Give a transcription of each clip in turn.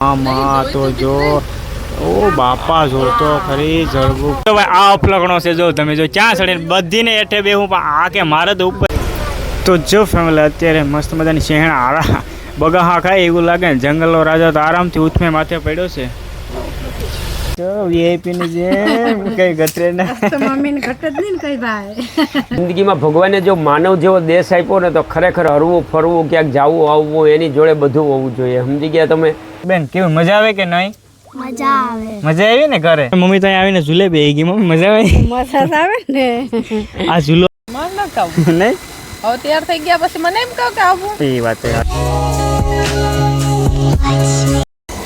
આમાં તો જો. ઓ બાપા જો તો ખરી જળવું તો ભાઈ આ અફલકણો છે જો તમે જો ક્યાં ચડીને બધીને એઠે બેહું પણ આ કે મારે તો ઉપર તો જો ફેમિલી અત્યારે મસ્ત મજાની શહેણ આરા બગાહા ખાય એવું લાગે ને જંગલનો રાજા તો આરામથી ઉથમે માથે પડ્યો છે. તો વીઆઈપી ની જેમ? કઈ ના. તો ઘટ જ નહીં કઈ ભાઈ. જિંદગીમાં ભગવાને જો માનવ જેવો દેશ આપ્યો ને તો ખરેખર હરવું ફરવું ક્યાંક જવું આવવું એની જોડે બધું હોવું જોઈએ. સમજી ગયા તમે? બેન કેવું? મજા આવે કે નહીં? મજા આવે. મજા આવી ને ઘરે? મમ્મી ત્યાં આવીને ઝૂલે બે ગઈ મમ્મી મજા આવી? મજા આવે ને. આ ઝૂલો મન ન કહું નહીં? હવે તૈયાર થઈ ગયા પછી મને એમ કહો કે આવું. એ વાત એ.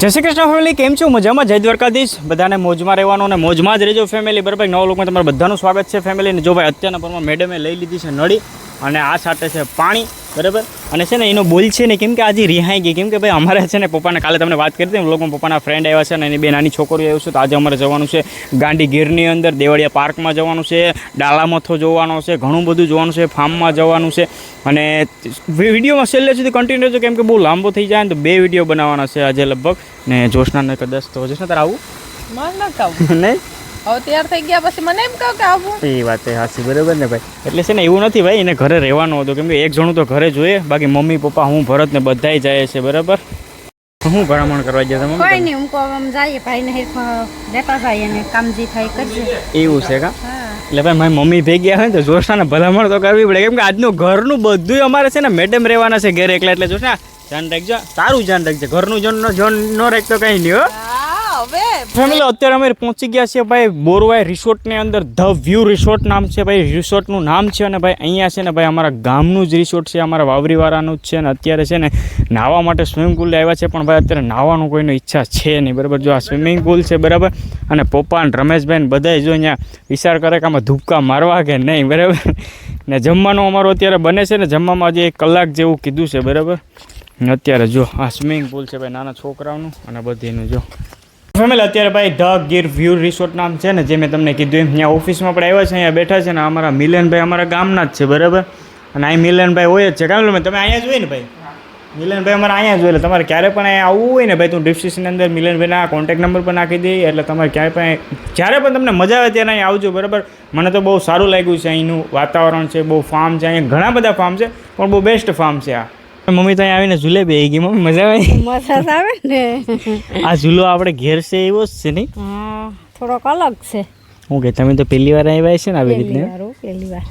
જય શ્રી કૃષ્ણ ફેમિલી કેમ છો? મજામાં? જય દ્વારકાધીશ. બધાને મોજમાં રહેવાનું અને મોજમાં જ રહેજો ફેમિલી બરાબર નવા લોકોમાં તમારું બધાનું સ્વાગત છે ફેમિલી ને જો ભાઈ, અત્યારના પરમાં મેડમે લઈ લીધી છે નળી અને આ સાથે છે પાણી. બરાબર? અને છે ને એનો બોલ છે ને કેમ કે આજે રિહાઈ ગઈ. કેમ કે ભાઈ અમારે છે ને પપ્પાને કાલે તમને વાત કરી હતી લોકો પપ્પાના ફ્રેન્ડ આવ્યા છે અને એની બે નાની છોકરીઓ આવ્યું છે. તો આજે અમારે જવાનું છે ગાંડી ગીરની અંદર દેવળિયા પાર્કમાં જવાનું છે ડાલામથો જોવાનો છે ઘણું બધું જોવાનું છે ફાર્મમાં જવાનું છે. અને વિડીયોમાં છેલ્લે સુધી કન્ટિન્યુ રહેજો કેમ કે બહુ લાંબો થઈ જાય ને તો બે વીડિયો બનાવવાના છે આજે લગભગ. ને જોશનાને કદાચ તો જોશના તારે આવું. નહીં? હવે તૈયાર થઈ ગયા પછી મને એમ કહો કે આવું. એ વાત એ બરાબર ને ભાઈ? એટલે છે ને એવું નથી ભાઈ એને ઘરે રહેવાનું હતું. કેમ કે એક જણું તો ઘરે જોઈએ બાકી મમ્મી પપ્પા હું ભરત ને બધાય જાય છે બરાબર? હું ભલામણ કરવા ગયા કોઈ નહીં હું આમ જઈએ ભાઈ ને લેતા ભાઈ અને કામજી થાય કરજે. એવું છે કા? એટલે ભાઈ મારી મમ્મી ભેગી આવે ને તો જોશનાને ભલામણ તો કરવી પડે. કેમ કે આજનું ઘરનું બધું અમારે છે ને મેડમ રહેવાના છે ઘરે એકલા એટલે જોશના ધ્યાન રાખજો. સારું ધ્યાન રાખજો. ઘરનું નો જન ન રાખતો કઈ નહીં હા. હવે ફેમિલી, અત્યારે અમે પહોંચી ગયા છીએ ભાઈ બોરવાઈ રિસોર્ટની અંદર. ધ વ્યૂ રિસોર્ટ નામ છે ભાઈ. રિસોર્ટનું નામ છે અને ભાઈ અહીંયા છે ને ભાઈ અમારા ગામનું જ રિસોર્ટ છે. અમારા વાવરીવાળાનું જ છે અને અત્યારે છે ને નાહવા માટે સ્વિમિંગ પુલ આવ્યા છે, પણ ભાઈ અત્યારે નાહવાનું કોઈની ઈચ્છા છે નહીં. બરાબર? જો આ સ્વિમિંગ પુલ છે, બરાબર? અને પપ્પા અને રમેશભાઈ ને બધાય જો અહીંયા વિચાર કરે કે આમાં ધૂપકા મારવા કે નહીં, બરાબર? ને જમવાનું અમારું અત્યારે બને છે ને, જમવામાં આજે એક કલાક જેવું કીધું છે, બરાબર? અત્યારે જો આ સ્વિમિંગ પુલ છે ભાઈ નાના છોકરાઓનું અને બધીનું જો. ફેમિલી, અત્યારે ભાઈ ધ ગીર વ્યૂ રિસોર્ટ નામ છે ને, જે મેં તમને કીધું એમ ત્યાં ઓફિસમાં પણ આવ્યા છે, અહીંયા બેઠા છે ને, અમારા મિલનભાઈ અમારા ગામના જ છે, બરાબર? અને અહીં મિલનભાઈ હોય જ છે. કામ તમે અહીંયા જ હોય ને ભાઈ? મિલનભાઈ અમારે અહીંયા જ હોય, એટલે તમારે ક્યારે પણ અહીંયા આવવું હોય ને ભાઈ, તું ડિસ્ક્રિપ્શનની અંદર મિલનભાઈના કોન્ટેક્ટ નંબર પણ નાખી દઈએ, એટલે તમારે ક્યારે પણ જ્યારે પણ તમને મજા આવે ત્યારે અહીં આવજો, બરાબર? મને તો બહુ સારું લાગ્યું છે અહીંનું વાતાવરણ છે, બહુ ફાર્મ છે, અહીંયા ઘણા બધા ફાર્મ છે, પણ બહુ બેસ્ટ ફાર્મ છે આ. મમ્મી તો આવીને ઝૂલે બે ગઈ મમ્મી મજા આવે? મજા આવે ને. આ ઝૂલો આપણે ઘેર છે એવો જ છે નહીં? હા થોડોક અલગ છે. હું કે તમે તો પહેલી વાર આવ્યા છે ને આવી હો, પહેલી વાર.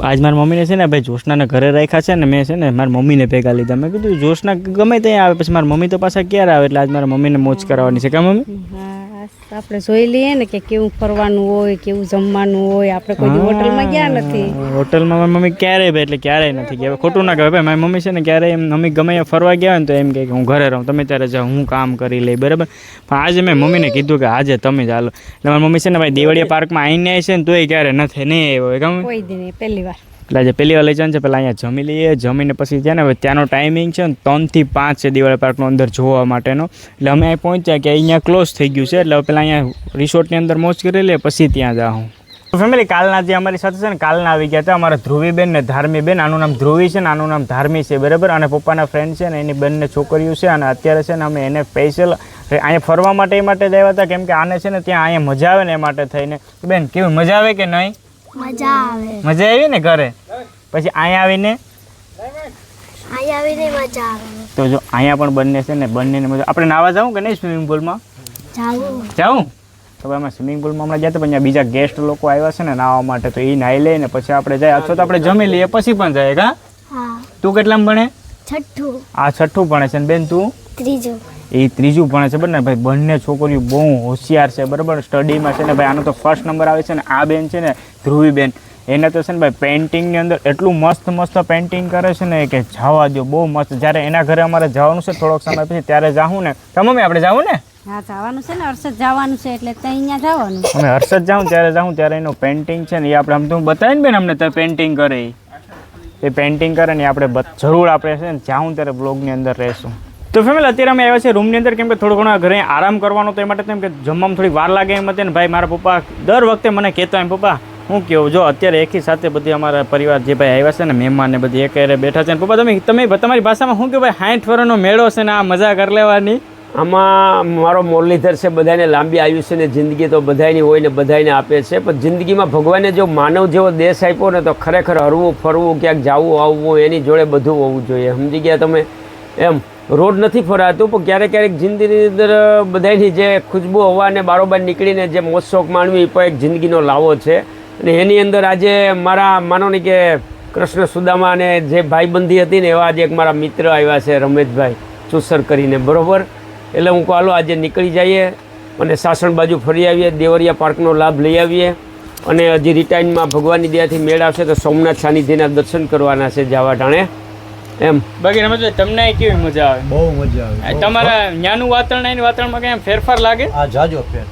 આજ મારા મમ્મીને છે ને ભાઈ જોશનાને ઘરે રાખ્યા છે ને મેં છે ને મારી મમ્મીને ભેગા લીધા. મેં કીધું જોશના ગમે ત્યાં આવે પછી મારા મમ્મી તો પાછા ક્યારે આવે? એટલે આજ મારા મમ્મીને મોજ કરાવવાની છે કે મમ્મી? હા. આપણે જોઈ લઈએ ને કે કેવું ફરવાનું હોય કેવું જમવાનું હોય. આપણે કોઈ હોટલમાં ગયા નથી. હોટલમાં મારી મમ્મી ક્યારેય ભાઈ એટલે ક્યારેય નથી ગયા. ખોટું ના કહેવાય. ભાઈ મારી મમ્મી છે ને ક્યારેય એમ મમ્મી ગમે ફરવા ગયા હોય ને તો એમ કહે કે હું ઘરે રહું તમે ત્યારે જાઓ હું કામ કરી લઈ બરાબર? પણ આજે મેં મમ્મીને કીધું કે આજે તમે ચાલો એટલે મારી મમ્મી છે ને ભાઈ દેવળિયા પાર્કમાં આવીને આવી છે ને તોય ક્યારે નથી નહીં આવ્યો ગમે? કોઈ દી નહીં પહેલી વાર. એટલે આજે પહેલી વાર છે. પહેલાં અહીંયા જમી લઈએ. જમીને પછી છે ને, હવે ત્યાંનો ટાઈમિંગ છે ને ત્રણથી પાંચ છે દિવાળી પાર્કનો અંદર જોવા માટેનો. એટલે અમે અહીં પહોંચ્યા કે અહીંયા ક્લોઝ થઈ ગયું છે. એટલે હવે પહેલાં અહીંયા રિસોર્ટની અંદર મોજ કરી લઈએ, પછી ત્યાં જાઉં. ફેમિલી કાલના જે અમારી સાથે છે ને, કાલના આવી ગયા હતા અમારા ધ્રુવીબેન ને ધાર્મીબેન. આનું નામ ધ્રુવી છે ને, આનું નામ ધાર્મી છે, બરાબર? અને પપ્પાના ફ્રેન્ડ છે ને, એની બંને છોકરીઓ છે અને અત્યારે છે ને, અમે એને સ્પેશિયલ અહીંયા ફરવા માટે એ માટે જ આવ્યા હતા. કેમ કે આને છે ને, ત્યાં અહીંયા મજા આવે ને એ માટે થઈને. બેન, કેવું મજા આવે કે નહીં? મજા આવે. મજા આવી ને ઘરે? પછી અહીંયા આવીને? અહીંયા આવીને મજા આવે. તો જો અહીંયા પણ બંને છે ને બંનેને મજા આપણે નાવા જાઉં કે નહીં સ્વિમિંગ પુલમાં? જાવું. જાઉં? તો અમે સ્વિમિંગ પુલમાં હમણાં હતા પણ બીજા ગેસ્ટ લોકો આવ્યા છે ને નાવા માટે તો એ નાહી લે ને પછી આપણે જાય. અથવા તો આપણે જમી લઈએ પછી પણ જાય હા. તું કેટલામાં ભણે? છઠ્ઠું. આ છઠ્ઠું ભણે છે ને બેન તું? ત્રીજું. એ ત્રીજું ભણે છે બરાબર ને ભાઈ બંને છોકરીઓ બહુ હોશિયાર છે બરાબર? સ્ટડીમાં છે ને ભાઈ આનો તો ફર્સ્ટ નંબર આવે છે ને આ બેન છે ને ધ્રુવી બેન. એને તો છે ને ભાઈ પેઇન્ટિંગની અંદર એટલું મસ્ત મસ્ત પેઇન્ટિંગ કરે છે ને કે જવા દો બહુ મસ્ત. જ્યારે એના ઘરે અમારે જવાનું છે થોડોક સમય પછી ત્યારે જાઉં ને. તમે આપણે જાવું ને? હા જવાનું છે ને હર્ષદ જવાનું છે એટલે ત્યાં અહીંયા જવાનું. અમે હર્ષદ જાઉં ત્યારે જાઉં ત્યારે એનું પેઇન્ટિંગ છે ને એ આપણે આમ તો બતાવીને બેન અમને ત્યાં પેઇન્ટિંગ કરે એ પેઇન્ટિંગ કરે ને આપણે જરૂર આપણે છે ને જાઉં ત્યારે બ્લોગની અંદર રહેશું. તો ફેમિલી અત્યારે અમે આવ્યા છે રૂમની અંદર. કેમ કે થોડો ઘણો ઘરે આરામ કરવાનો તો એ માટે તેમ કે જમવામાં થોડી વાર લાગે એમ હતી ને ભાઈ, મારા પપ્પા દર વખતે મને કહેતા એમ પપ્પા, હું કેવું? જો અત્યારે એકી સાથે બધી અમારા પરિવાર જે ભાઈ આવ્યા છે ને, મહેમાન ને બધી એક બેઠા છે ને, પપ્પા, તમે તમે તમારી ભાષામાં શું કે ભાઈ સાઠ વર્ષનો મેળો છે ને, આ મજા કર લેવાની. આમાં મારો મુરલીધર છે, બધાને લાંબી આયુષ્ય ને, જિંદગી તો બધાની હોય ને બધાને આપે છે. પણ જિંદગીમાં ભગવાને જો માનવ જેવો દેશ આપ્યો ને, તો ખરેખર હરવું, ફરવું, ક્યાંક જવું, આવવું, એની જોડે બધું હોવું જોઈએ. સમજી ગયા તમે? એમ. રોડ નથી ફરાતું પણ ક્યારેક ક્યારેક જિંદગીની અંદર બધાની જે ખુશ્બુ હવાને બારોબાર નીકળીને જે મોજશોખ માણવી, એ પણ એક જિંદગીનો લાવો છે. અને એની અંદર આજે મારા, માનો ને કે કૃષ્ણ સુદામા અને જે ભાઈબંધી હતી ને, એવા આજે એક મારા મિત્ર આવ્યા છે, રમેશભાઈ ચુસર કરીને, બરોબર? એટલે હું કહું આજે નીકળી જઈએ અને સાસણ બાજુ ફરી આવીએ, દેવરિયા પાર્કનો લાભ લઈ આવીએ અને હજી રિટાયરમાં ભગવાનની દયાથી મેળ આવશે, તો સોમનાથ સાનિધ્યના દર્શન કરવાના છે, જાવા ટાણે. એમ. બાકી રમત તમને કેવી મજા આવે? બહુ મજા આવે તમારા ન્યાનું વાતાવરણ એની વાતાવરણમાં કઈ ફેરફાર લાગે? આ જાજો ફેર.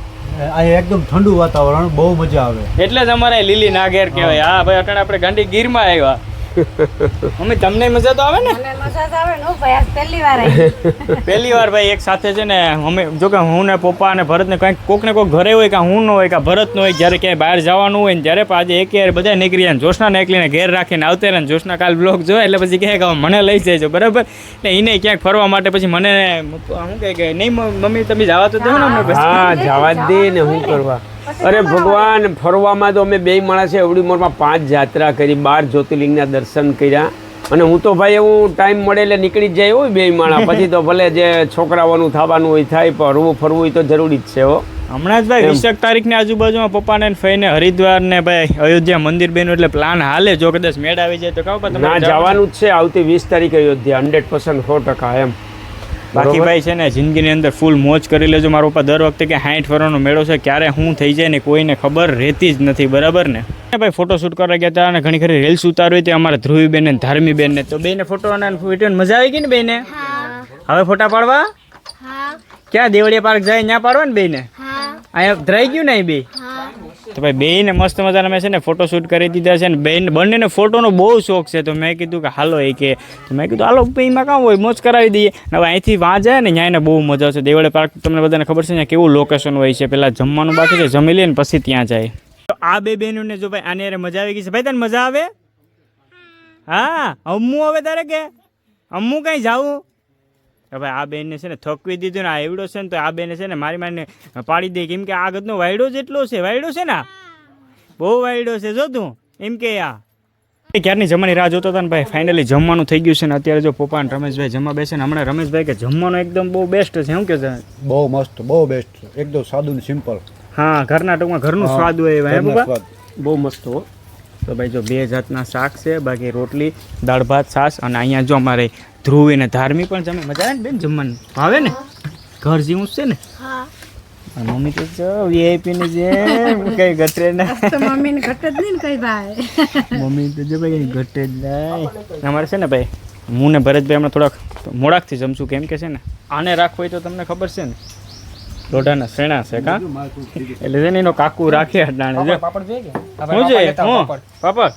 આ એકદમ ઠંડુ વાતાવરણ બહુ મજા આવે. એટલે જ અમારે લીલી નાગેર કહેવાય. હા ભાઈ અટાણે આપણે ગાંધી ગીરમાં આવ્યા. મમ્મી તમને મજા તો આવે ને? મને મજા તો આવે ને હો ભાઈ આજ પહેલી વાર આવી. પહેલી વાર ભાઈ એક સાથે છે ને અમે જો કે હું ને પપ્પા અને ભરત ને કંઈક કોક ને કોક ઘરે હોય કે હું ન હોય કે ભરત ન હોય જ્યારે ક્યાંય બહાર જવાનું હોય ને જ્યારે પણ આજે એક યાર બધા નીકળી જાય જોશના ને એકલીને ઘેર રાખીને આવતે રહે ને જોશના કાલ બ્લોગ જોવે એટલે પછી કહે કે મને લઈ જાય બરાબર? ને એને ક્યાંક ફરવા માટે પછી મને શું કહે કે નહીં મમ્મી તમે જવા તો દો ને હા જવા દે ને શું કરવા. અરે ભગવાન ફરવામાં તો અમે બે માણસ એવડી ઉંમરમાં પાંચ યાત્રા કરી બાર જ્યોતિર્લિંગના દર્શન કર્યા. અને હું તો ભાઈ એવું ટાઈમ મળે એટલે નીકળી જ જાય હોય બે માણા પછી તો ભલે જે છોકરાઓનું થવાનું હોય થાય ફરવું હોય તો જરૂરી જ છે હો. હમણાં જ ભાઈ વીસેક તારીખની આજુબાજુમાં પપ્પાને ને ફઈને હરિદ્વાર ને ભાઈ અયોધ્યા મંદિર બેનું એટલે પ્લાન હાલે. જો કદાચ મેળ આવી જાય તો કહો ના જવાનું. જવાનું જ છે આવતી વીસ તારીખે અયોધ્યા હંડ્રેડ પર્સન્ટ સો ટકા એમ. બાકી ભાઈ છે ને જિંદગીની અંદર ફૂલ મોજ કરી લેજો. મારો પપ્પા દર વખતે કે હાઈટ ફરવાનો મેળો છે ક્યારે હું થઈ જાય ને કોઈને ખબર રહેતી જ નથી બરાબર ને? ભાઈ ફોટો શૂટ કરવા ગયા હતા અને ઘણી ખરી રીલ્સ ઉતારવી હતી અમારા ધ્રુવીબેન ને ધાર્મીબેન ને તો બેને ફોટો અને વીડિયો મજા આવી ગઈ ને બેને? હવે ફોટા પાડવા? ક્યાં દેવળિયા પાર્ક જાય ત્યાં પાડવા ને બેને? અહીંયા ધરાઈ ગયું ને બે? હા. તો ભાઈ બેને મસ્ત મજાના મેં છે ને ફોટો શૂટ કરી દીધા છે ને બેન બંનેને ફોટોનો બહુ શોખ છે. તો મેં કીધું કે હાલો એ કે. તો મેં કીધું, હાલો એમાં કામ હોય, મોજ કરાવી દઈએ. હવે અહીંથી વાં જાય ને ત્યાં બહુ મજા આવશે. દેવળે પાર્ક, તમને બધાને ખબર છે ને કેવું લોકેશન હોય છે. પહેલાં જમવાનું બાકી છે, જમી લે ને પછી ત્યાં જાય. તો આ બે બહેનોને જો ભાઈ, આને મજા આવી ગઈ છે. ભાઈ, તને મજા આવે? હા? અમ્મુ હવે તારે કે? અમ્મુ કાંઈ જાવું? ભાઈ આ બેનને છે ને થકવી દીધું ને આ એવડો છે ને તો આ બેને છે ને મારી મારીને પાડી દે. કેમ કે આ ગદનો વાયડો જેટલો છે વાયડો છે ને બહુ વાયડો છે જો તું. એમ કે આ. ક્યારની જમવાની રાહ જોતો હતા ને ભાઈ? ફાઇનલી જમવાનું થઈ ગયું છે ને અત્યારે જો પપ્પા અને રમેશભાઈ જમવા બેસે ને હમણાં રમેશભાઈ કે જમવાનું એકદમ બહુ બેસ્ટ છે શું કે છે? બહુ મસ્ત બહુ બેસ્ટ એકદમ સાદું ને સિમ્પલ હા ઘરના ટૂંકમાં ઘરનું સ્વાદ હોય એવા બહુ મસ્ત હો. તો ભાઈ જો બે જાતના શાક છે બાકી રોટલી દાળ ભાત છાશ અને અહીંયા જો અમારે ધ્રુવી ને ધાર્મી પણ જમે. મજા આવે ને બેન જમવાનું? ભાવે ને? ઘર જેવું છે ને? હા. મમ્મી તો જો વીઆઈપી ની જે કઈ ઘટે ના. મમ્મી ને ઘટે જ નહીં કઈ ભાઈ. મમ્મી તો જો ભાઈ ઘટે જ નહીં. અમારે છે ને ભાઈ હું ને ભરતભાઈ હમણાં થોડાક મોડાકથી જમશું કેમ કે છે ને આને રાખવું હોય તો તમને ખબર છે ને. લોઢાના શેણા છે કા? એટલે છે ને એનો કાકુ રાખે અડાણે જો. શું જોઈએ હું પાપડ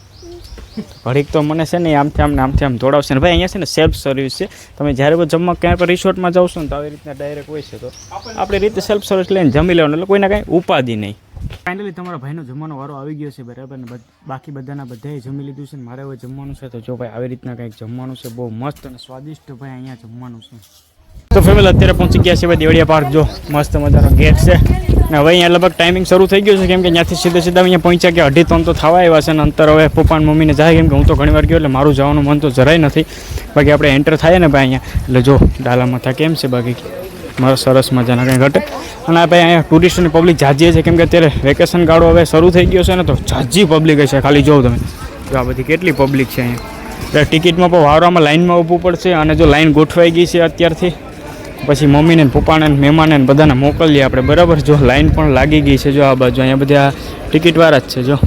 ઘડીક તો મને છે ને આમથી આમ આમથી આમ દોડાવશે ને. ભાઈ અહીંયા છે ને સેલ્ફ સર્વિસ છે. તમે જ્યારે પણ જમવા ક્યાંય પણ રિસોર્ટમાં જાવ છો ને તો આવી રીતના ડાયરેક્ટ હોય છે તો. આપણી રીતે સેલ્ફ સર્વિસ લઈને જમી લેવાનું એટલે કોઈને કાંઈ ઉપાધિ નહીં. ફાઇનલી તમારા ભાઈનો જમવાનો વારો આવી ગયો છે બરાબર ને? બાકી બધાના બધાએ જમી લીધું છે ને મારે હવે જમવાનું છે. તો જો ભાઈ આવી રીતના કંઈક જમવાનું છે બહુ મસ્ત અને સ્વાદિષ્ટ ભાઈ અહીંયા જમવાનું છે. તો ફેમિલી અત્યારે પહોંચી ગયા છે ભાઈ દેવળિયા પાર્ક જો મસ્ત મજાનો ગેટ છે. ને હવે અહીંયા લગભગ ટાઈમિંગ શરૂ થઈ ગયું છે, કેમ કે ત્યાંથી સીધા સીધા અહીંયા પહોંચ્યા કે અઢી ત્રણ તો થવા આવ્યા છે અને અંતર હવે પપ્પા અને મમ્મીને જાય, કેમ કે હું તો ઘણી વાર ગયો એટલે મારું જવાનું મન તો જરાય નથી. બાકી આપણે એન્ટર થાય ને ભાઈ અહીંયા. એટલે જો ડાલા માથા કેમ છે બાકી? મારો સરસ મજાના કંઈ ઘટે. અને આ ભાઈ અહીંયા ટુરિસ્ટની પબ્લિક જાજી છે, કેમ કે અત્યારે વેકેશન ગાળો હવે શરૂ થઈ ગયો છે ને તો જાજી પબ્લિક છે ખાલી જોઉં તમે. આ બધી કેટલી પબ્લિક છે અહીંયા. એટલે ટિકિટમાં પણ વારવામાં લાઈનમાં ઊભું પડશે અને જો લાઈન ગોઠવાઈ ગઈ છે અત્યારથી પછી મમ્મીને પપ્પાને ને મહેમાનને બધાને મોકલીએ આપણે. બરાબર? જો લાઈન પણ લાગી ગઈ છે જો આ બાજુ. અહીંયા બધા ટિકિટવાળા જ છે, જો.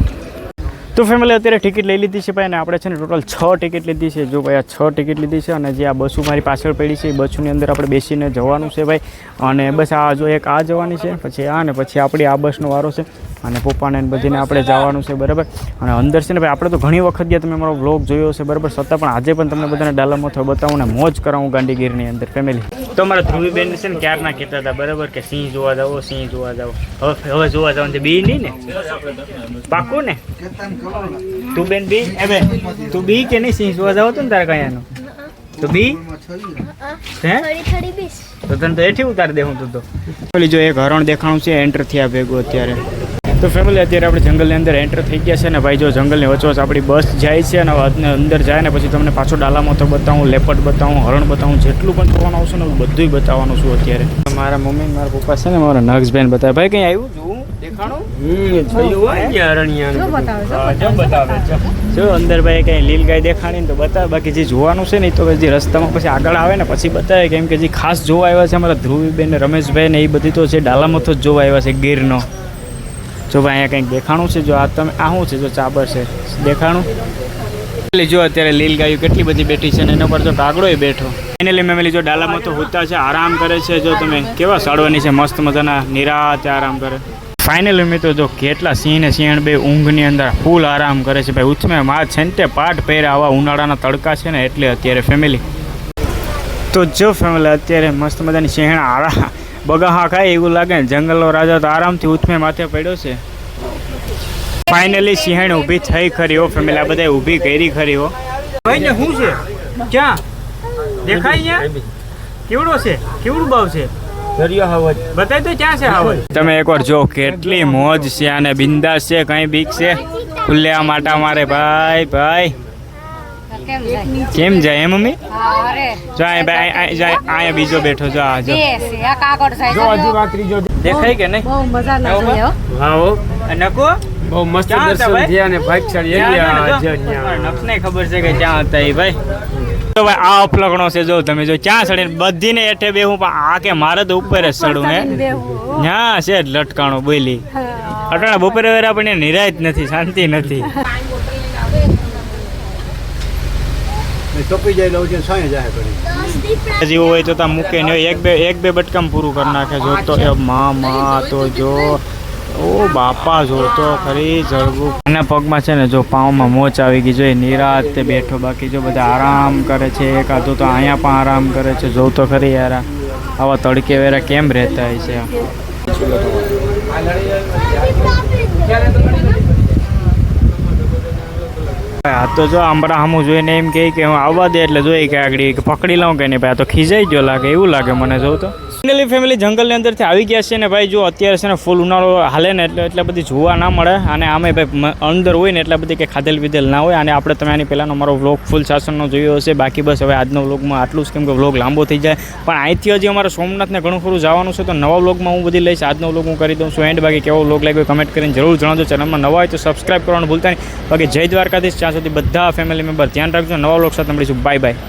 તો ફેમિલી અત્યારે ટિકિટ લઈ લીધી છે ભાઈ, અને આપણે છે ને ટોટલ છ ટિકિટ લીધી છે. જો ભાઈ, આ છ ટિકિટ લીધી છે અને જે આ બસો મારી પાછળ પડી છે, એ બસોની અંદર આપણે બેસીને જવાનું છે ભાઈ. અને બસ આ જો એક આ જવાની છે, પછી આ ને પછી આપણી આ બસનો વારો છે. અને પપ્પાને બધીને આપણે જવાનું છે બરાબર? અને અંદર છે ને ભાઈ આપણે તો ઘણી વખત ગયા તમે મારો વ્લોગ જોયો છે બરાબર? છતાં પણ આજે પણ તમને બધાને ડાલામાં થયો બતાવું ને મોજ કરાવું ગાંધીગીરની અંદર ફેમિલી તો મારા ધ્રુવીબેન છે ને ક્યારના કહેતા હતા બરાબર? કે સિંહ જોવા જાઓ સિંહ જોવા જાઓ. હવે હવે જોવા જવાનું છે બી નહીં ને? પાકું ને? તું બેન બી? એ બેન તું બી કે નહીં સિંહ જોવા જાવ તો ને તારે કયાનું? તો બી? હે? તો તને તો એથી ઉતારી દે હું તું તો. પેલી જો એક હરણ દેખાણું છે એન્ટર થયા ભેગું અત્યારે. તો ફેમિલી અત્યારે આપણે જંગલની અંદર એન્ટર થઈ ગયા છે ને ભાઈ જો જંગલની વચ્ચોવચ આપણી બસ જાય છે અને હવે અંદર જાય ને પછી તમને પાછો ડાલામાં તો બતાવું લેપટ બતાવું હરણ બતાવું જેટલું પણ જોવાનું આવશે ને હું બધું બતાવવાનું છું અત્યારે. મારા મમ્મી મારા પપ્પા છે ને મારા નક્ષબેન બતાવે. ભાઈ કંઈ આવ્યું? જોવું દેખાણું? જો અંદર ભાઈ કઈ લીલ ગાય દેખાણી તો બતાવે. બાકી જે જોવાનું છે ને એ તો જે રસ્તામાં પછી આગળ આવે ને પછી બતાવે. કેમ કે જે ખાસ જોવા આવ્યા છે અમારા ધ્રુવીબેન ને રમેશભાઈ ને એ બધી તો છે ડાલામાં તો જ જોવા આવ્યા છે ગીરનો. જો ભાઈ અહીંયા કંઈક દેખાણું છે, જો આ તમે આ શું છે? જો ચાબર છે. દેખાણું? એટલે જો અત્યારે લીલ ગાયું કેટલી બધી બેઠી છે ને એના પર જો કાગડોય બેઠો. ફાઇનલી મેમલી જો ડાલામાં તો હોતા છે, આરામ કરે છે. જો તમે કેવા સાડવાની છે, મસ્ત મજાના નિરાતે આરામ કરે. ફાઇનલી મિત્રો જો કેટલા સિંહ ને સિંહણ બે ઊંઘની અંદર ફૂલ આરામ કરે છે. ભાઈ ઉચમે માં છેન્ટે પાટ પહેર્યા આવા ઉનાળાના તડકા છે ને એટલે અત્યારે ફેમિલી તો જો ફેમિલી અત્યારે મસ્ત મજાની સિંહણ આરા બગાહા ખાય એવું લાગે ને. જંગલનો રાજા તો આરામથી ઉથમે માથે પડ્યો છે. ફાઇનલી સિંહણ ઊભી થઈ ખરી હો ફેમિલી આ બધા ઊભી કરી ખરી હો. ભાઈ ને શું છે? ક્યાં? દેખાય અહીંયા? કેવડો છે? કેવડું ભાવ છે. બતાય તો ક્યાં છે હાવજ તમે એકવાર જો કેટલી મોજ છે અને બિંદાસ છે કઈ બીક છે? ખુલ્લે આ માટા મારે. ભાઈ ભાઈ. કેમ જાય? એમ મમ્મી? જો ભાઈ અહીંયા બીજો બેઠો જો આ જો. આ કાગળ જો હજી વાત ત્રીજો દેખાય કે નહીં? બહુ મજા ના આવે હો? હા. હો. અને નકો? બહુ મસ્ત દર્શન ભાઈ? થયા અને ભાગશાળી એરિયા છે અહીંયા. નક્ષને ખબર છે કે ક્યાં હતા એ ભાઈ. તો ભાઈ આ ઉપલગણો છે જો તમે જો ક્યાં ચડીને બધીને એઠે બેહું પણ આ કે મારે તો ઉપર જ ચડું હે? ત્યાં છે જ લટકાણો બોલી અટાણા બપોરે વેરા પણ એ નિરાય જ નથી શાંતિ નથી. તપી જાય એટલે સાંય જાય કરી જેવું હોય તો ત્યાં મૂકે નહીં એક બે એક બે બટકામ પૂરું કરી નાખે. જો તો એ મા મા તો જો. ઓ બાપા જો તો ખરી જળવું એના પગમાં છે ને જો પાઉમાં મોચ આવી ગઈ. જોઈએ નિરાત નિરાતે બેઠો બાકી જો બધા આરામ કરે છે. એકાદો તો અહીંયા પણ આરામ કરે છે. જો તો ખરી યાર. આવા તડકે વેરા કેમ રહેતા હોય છે? આ? તો જો આંબળા હમું જોઈને એમ કહે કે હું આવવા દે એટલે જોઈ કે આગળ પકડી લઉં કે નહીં ભાઈ, આ તો ખીજાઈ ગયો લાગે, એવું લાગે મને જોઉં તો ફાઇનલી ફેમિલી જંગલની અંદરથી આવી ગયા છે ને ભાઈ, જો અત્યારે છે ને ફૂલ ઉનાળો હાલે ને એટલે એટલે બધી જોવા ના મળે. અને આમે ભાઈ અંદર હોય ને એટલે બધી કે ખાધેલ પીધેલ ના હોય. અને આપણે તમે આની પહેલાંનો મારો વ્લોગ ફૂલ શાસનનો જોયો હશે. બાકી બસ હવે આજનો વ્લોગમાં આટલું જ. કેમ કે વ્લોગ લાંબો થઈ જાય. પણ અહીંથી હજી અમારે સોમનાથને ઘણું ખરું જવાનું છે. તો નવા વ્લોગમાં હું બધી લઈશ. આજનો વ્લોગ હું કરી દઉં છું. એન્ડ બાકી કેવો વ્લોગ લાગ્યો કમેન્ટ કરીને જરૂર જણાવજો. ચેનલમાં નવા હોય તો સબસ્ક્રાઈબ કરવાનું ભૂલતા નહીં. બાકી જય દ્વારકાધીશ. ત્યાં સુધી બધા ફેમિલી મેમ્બર ધ્યાન રાખજો. નવા વ્લોગ સાથે મળીશું. Bye bye